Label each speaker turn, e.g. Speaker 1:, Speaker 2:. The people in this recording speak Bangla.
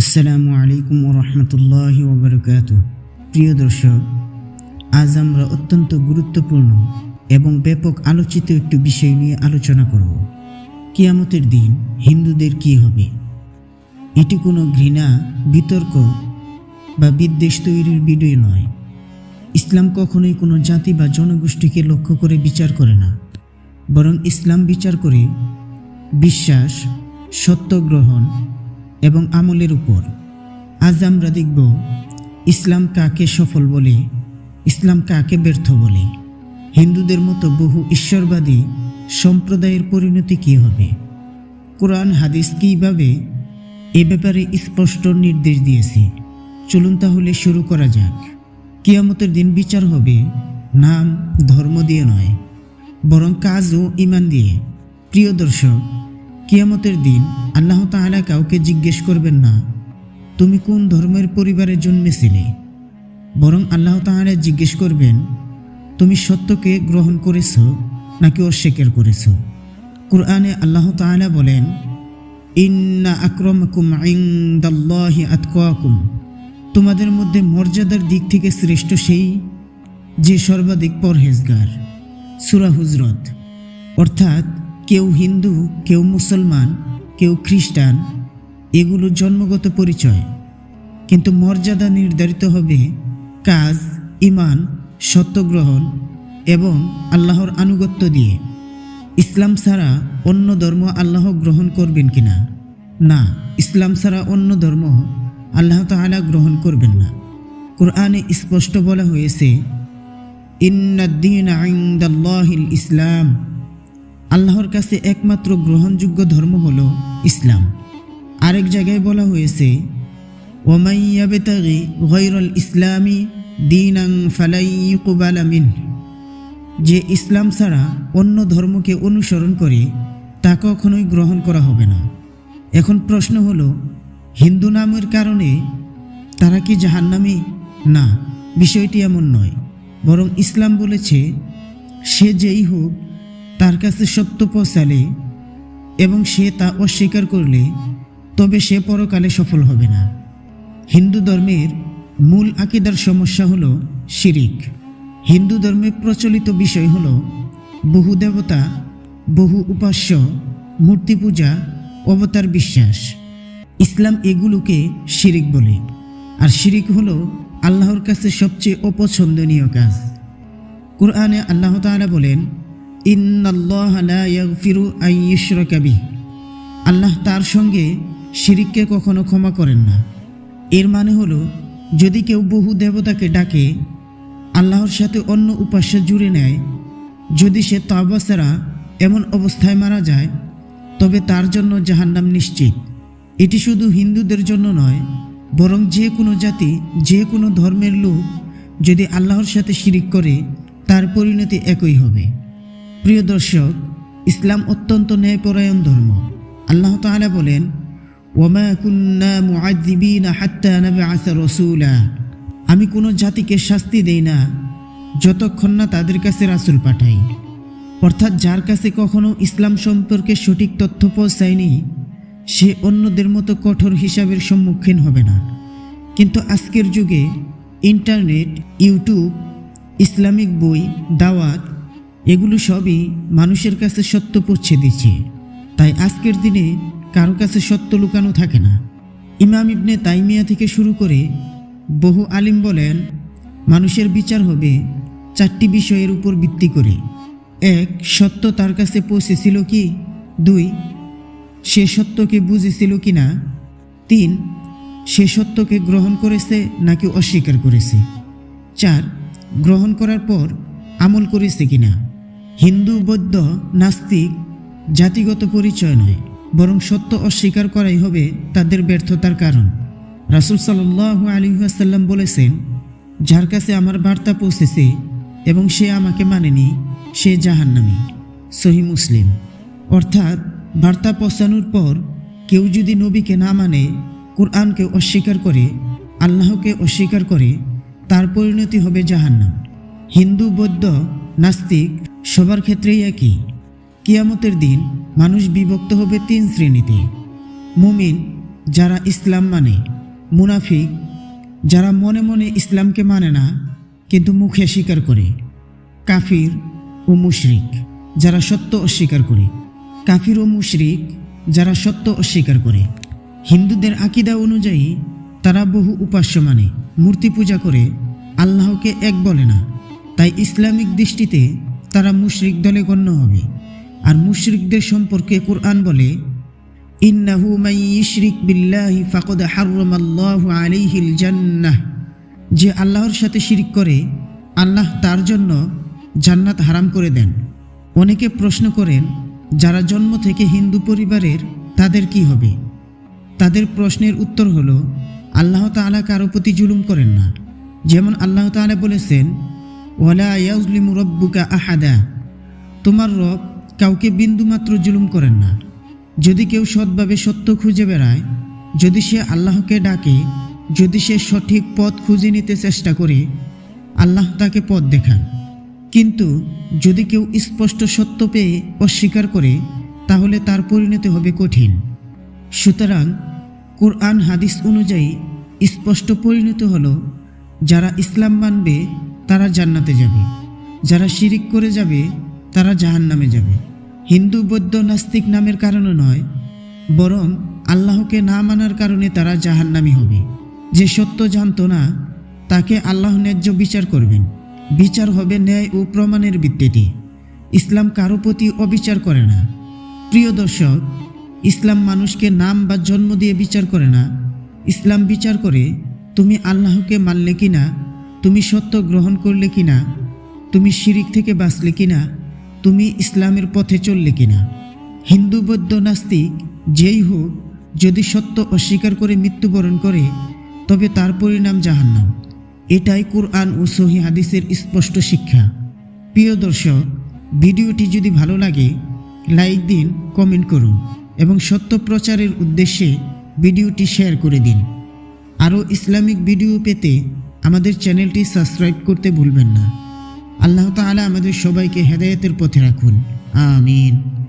Speaker 1: আসসালামু আলাইকুম রহমতুল্লাহ ওবরকাত প্রিয় দর্শক, আজ আমরা অত্যন্ত গুরুত্বপূর্ণ এবং ব্যাপক আলোচিত একটি বিষয় নিয়ে আলোচনা করব। কিয়ামতের দিন হিন্দুদের কি হবে? এটি কোনো ঘৃণা, বিতর্ক বা বিদ্বেষ তৈরির ভিডিও নয়। ইসলাম কখনোই কোনো জাতি বা জনগোষ্ঠীকে লক্ষ্য করে বিচার করে না। বরং ইসলাম বিচার করে বিশ্বাস, সত্য গ্রহণ এবং আমলের উপর। আজ আমরা দেখব ইসলাম কাকে সফল বলে, ইসলাম কাকে ব্যর্থ বলে। হিন্দুদের মতো বহু ঈশ্বরবাদী সম্প্রদায়ের পরিণতি কী হবে? কোরআন, হাদিস কীভাবে এ ব্যাপারে স্পষ্ট নির্দেশ দিয়েছে? চলুন তাহলে শুরু করা যাক। কিয়ামতের দিন বিচার হবে নাম, ধর্ম দিয়ে নয়, বরং কাজ ও ইমান দিয়ে। প্রিয় দর্শক কিয়ামতের দিন আল্লাহ তাআলা কাউকে জিজ্ঞেস করবেন না, তুমি কোন ধর্মের পরিবারে জন্মেছিলে? বরং আল্লাহ তাআলা জিজ্ঞেস করবেন, তুমি সত্যকে গ্রহণ করেছ নাকি অস্বীকার করেছ? কুরআনে আল্লাহ তাআলা বলেন, ইন্না আক্রমাকুম ইনদাল্লাহি আতকাকুম। তোমাদের মধ্যে মর্যাদার দিক থেকে শ্রেষ্ঠ সেই যে সর্বাধিক পরহেজগার, সুরা হুজরত। অর্থাৎ কেউ হিন্দু, কেউ মুসলমান, কেউ খ্রিস্টান এগুলো জন্মগত পরিচয়। কিন্তু মর্যাদা নির্ধারিত হবে কাজ ইমান সত্যগ্রহণ এবং আল্লাহর আনুগত্য দিয়ে। ইসলাম ছাড়া অন্য ধর্ম আল্লাহ গ্রহণ করবেন কিনা? না না, ইসলাম ছাড়া অন্য ধর্ম আল্লাহ তাআলা গ্রহণ করবেন না। কোরআনে স্পষ্ট বলা হয়েছে, ইন্নাদ্দিন আইন্দাল্লাহিল ইসলাম। আল্লাহর কাছে একমাত্র গ্রহণযোগ্য ধর্ম হল ইসলাম। আরেক জায়গায় বলা হয়েছে ওমাইয়াবেতাগি ইসলামী দিনাং ফালাইকুবাল আমিন যে ইসলাম ছাড়া অন্য ধর্মকে অনুসরণ করে, তা কখনোই গ্রহণ করা হবে না। এখন প্রশ্ন হলো, হিন্দু নামের কারণে তারা কি জাহান্নামী? না, বিষয়টি এমন নয়। বরং ইসলাম বলেছে, সে যেই হোক তার কাছে সত্য পৌঁছালে এবং সে তা অস্বীকার করলে, তবে সে পরকালে সফল হবে না। হিন্দু ধর্মের মূল আকিদার সমস্যা হলো শিরিক। হিন্দু ধর্মে প্রচলিত বিষয় হলো বহু দেবতা, বহু উপাস্য, মূর্তি পূজা, অবতার বিশ্বাস। ইসলাম এগুলোকে শিরিক বলে। আর শিরিক হলো আল্লাহর কাছে সবচেয়ে অপছন্দনীয় কাজ। কোরআনে আল্লাহ তাআলা বলেন ইন্নাল্লাহ লা ইয়াগফিরু আন ইউশরাকা বিহি। আল্লাহ তার সঙ্গে শিরিককে কখনো ক্ষমা করেন না। এর মানে হলো, যদি কেউ বহু দেবতাকে ডাকে, আল্লাহর সাথে অন্য উপাস্য জুড়ে নেয়, যদি সে ছাড়া এমন অবস্থায় মারা যায়, তবে তার জন্য জাহান্নাম নিশ্চিত। এটি শুধু হিন্দুদের জন্য নয়, বরং যে কোনো জাতি, যে কোনো ধর্মের লোক যদি আল্লাহর সাথে শিরিক করে, তার পরিণতি একই হবে। প্রিয় দর্শক, ইসলাম অত্যন্ত ন্যায়পরায়ণ ধর্ম। আল্লাহ তাআলা বলেন ওমা কুন্না আমি কোনো জাতিকে শাস্তি দেই না, যতক্ষণ না তাদের কাছে রাসূল পাঠাই। অর্থাৎ যার কাছে কখনো ইসলাম সম্পর্কে সঠিক তথ্য পৌঁছায়নি, সে অন্যদের মতো কঠোর হিসাবের সম্মুখীন হবে না। কিন্তু আজকের যুগে ইন্টারনেট, ইউটিউব, ইসলামিক বই, দাওয়াত এগুলো সবই মানুষের কাছে সত্য পৌঁছে দিচ্ছে তাই আজকের দিনে কারও কাছে সত্য লুকানো থাকে না। ইমাম ইবনে তাইমিয়া থেকে শুরু করে বহু আলিম বলেন, মানুষের বিচার হবে চারটি বিষয়ের উপর ভিত্তি করে। এক, সত্য তার কাছে পৌঁছেছিল কি? দুই, সে সত্যকে বুঝেছিল কি না তিন, সে সত্যকে গ্রহণ করেছে নাকি অস্বীকার করেছে? চার, গ্রহণ করার পর আমল করেছে কিনা? হিন্দু, বৌদ্ধ, নাস্তিক, জাতিগত পরিচয় নয়, বরং সত্য অস্বীকার করাই হবে তাদের ব্যর্থতার কারণ। রাসুল সাল্লাহ আলিহাসাল্লাম বলেছেন, যার কাছে আমার বার্তা পৌঁছেছে এবং সে আমাকে মানেনি, সে জাহান্নামী। সহি মুসলিম। অর্থাৎ, বার্তা পৌঁছানোর পর কেউ যদি নবীকে না মানে কোরআনকে অস্বীকার করে, আল্লাহকে অস্বীকার করে, তার পরিণতি হবে জাহান্নাম। হিন্দু, বৌদ্ধ, নাস্তিক সবার ক্ষেত্রেই একই। কিয়ামতের দিন মানুষ বিভক্ত হবে তিন শ্রেণীতে। মুমিন, যারা ইসলাম মানে মুনাফিক, যারা মনে মনে ইসলামকে মানে না, কিন্তু মুখে স্বীকার করে। কাফির ও মুশরিক, যারা সত্য অস্বীকার করে। কাফির ও মুশরিক, যারা সত্য অস্বীকার করে। হিন্দুদের আকিদা অনুযায়ী, তারা বহু উপাস্য মানে মূর্তি পূজা করে, আল্লাহকে এক বলে না। তাই ইসলামিক দৃষ্টিতে তারা মুশরিক দলে গণ্য হবে। আর মুশরিকদের সম্পর্কে কোরআন বলে, ইন্নাহু মাই ইশরিক বিল্লাহি ফাকদ হাররামাল্লাহু আলাইহিল জান্নাহ। যে আল্লাহর সাথে শিরিক করে, আল্লাহ তার জন্য জান্নাত হারাম করে দেন। অনেকে প্রশ্ন করেন, যারা জন্ম থেকে হিন্দু পরিবারের, তাদের কি হবে? তাদের প্রশ্নের উত্তর হলো, আল্লাহ তাআলা কারও প্রতি জুলুম করেন না। যেমন আল্লাহ তাআলা বলেছেন ওয়ালা ইয়াজলিমু রব্বুকা আহাদা। তোমার রব কাউকে বিন্দুমাত্র জুলুম করেন না। যদি কেউ সৎভাবে সত্য খুঁজে বেড়ায়, যদি সে আল্লাহকে ডাকে, যদি সে সঠিক পথ খুঁজে নিতে চেষ্টা করে, আল্লাহ তাকে পথ দেখান। কিন্তু যদি কেউ স্পষ্ট সত্য পেয়ে অস্বীকার করে, তাহলে তার পরিণতি হবে কঠিন। সুতরাং কোরআন হাদিস অনুযায়ী স্পষ্ট পরিণত হলো, যারা ইসলাম মানবে তারা জান্নাতে যাবে। যারা শিরিক করে যাবে, তারা জাহান্নামে যাবে। হিন্দু, বৌদ্ধ, নাস্তিক নামের কারণে নয়, বরং আল্লাহকে না মানার কারণে তারা জাহান্নামি হবে। যে সত্য জানতো না, তাকে আল্লাহ ন্যায্য বিচার করবেন। বিচার হবে ন্যায় ও প্রমাণের ভিত্তিতে। ইসলাম কারও প্রতি অবিচার করে না। প্রিয় দর্শক, ইসলাম মানুষকে নাম বা জন্ম দিয়ে বিচার করে না। ইসলাম বিচার করে তুমি আল্লাহকে মানলে কিনা তুমি সত্য গ্রহণ করলে কিনা? তুমি শিরিক থেকে বাঁচলে কিনা? তুমি ইসলামের পথে চললে কিনা? হিন্দু, বৌদ্ধ, নাস্তিক, যেই হোক, যদি সত্য অস্বীকার করে মৃত্যুবরণ করে, তবে তার পরিণাম জাহান্নাম। এটাই কোরআন ও সহি হাদিসের স্পষ্ট শিক্ষা। প্রিয় দর্শক, ভিডিওটি যদি ভালো লাগে, লাইক দিন, কমেন্ট করুন এবং সত্য প্রচারের উদ্দেশ্যে ভিডিওটি শেয়ার করে দিন। আরও ইসলামিক ভিডিও পেতে আমাদের চ্যানেলটি সাবস্ক্রাইব করতে ভুলবেন না। আল্লাহ তালা আমাদের সবাইকে হেদায়েতের পথে রাখুন। আমিন।